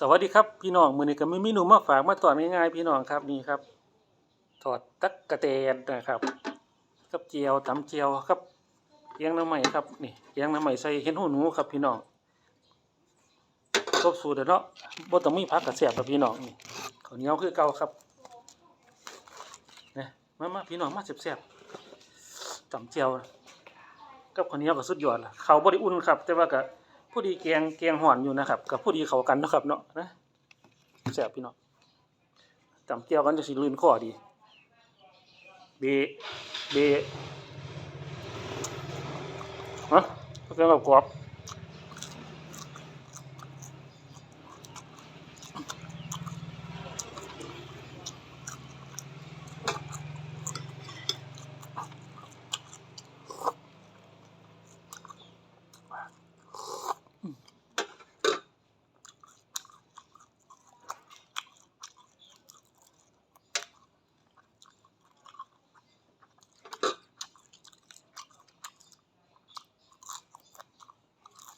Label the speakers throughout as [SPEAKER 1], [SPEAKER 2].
[SPEAKER 1] สวัสดีครับพี่น้องมือนี้ก็มีเมนูมาฝากมาตอนง่ายๆพี่น้องครับนี่ครับทอดตักกะแตนนะครับกับเจียวตำเจียวครับเลี้ยงน้ำใหม่ครับนี่เลี้ยงน้ำใหม่ใส่เห็นหูหนูครับพี่น้องครบสูตรแล้วเนาะบ่ต้องมีผักกระเสียบครับพี่น้องนี่ข้าวเหนียวคือเก่าครับนะมามาพี่น้องมาแซ่บๆตำเจียวกับข้าวเหนียวก็สุดยอดละเขาบ่ได้อุ่นครับ แต่ว่าก็ ผู้ดีเกียงเกียงห่อนอยู่นะครับ กับผู้ดีเขากันนะครับเนาะนะแสบพี่น้องจำเกี่ยวกันจะสิลื่นคอดีเบเบะฮะเรื่องกับกรอบ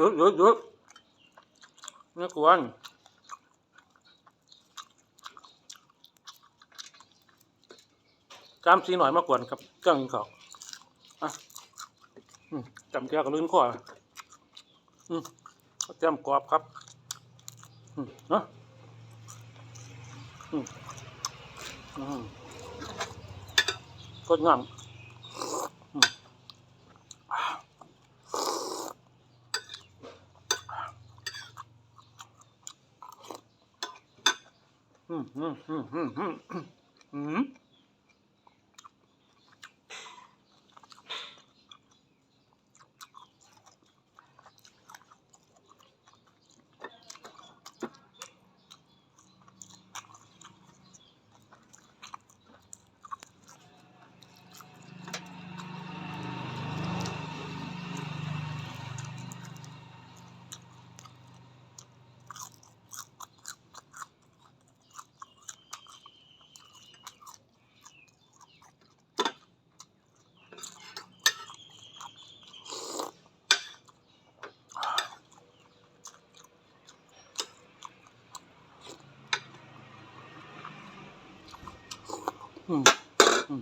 [SPEAKER 1] ยุดหยุดหยุดหยุดหยุดอืมอืมหยุดหยุดหยุดไม่ควรจามสีหน่อยมากกว่าครับเครื่องเขาอะจำแก้วกับลื่นคออืมจมกรอบครับเนาะก็งาม Mm-hmm. হুম হুম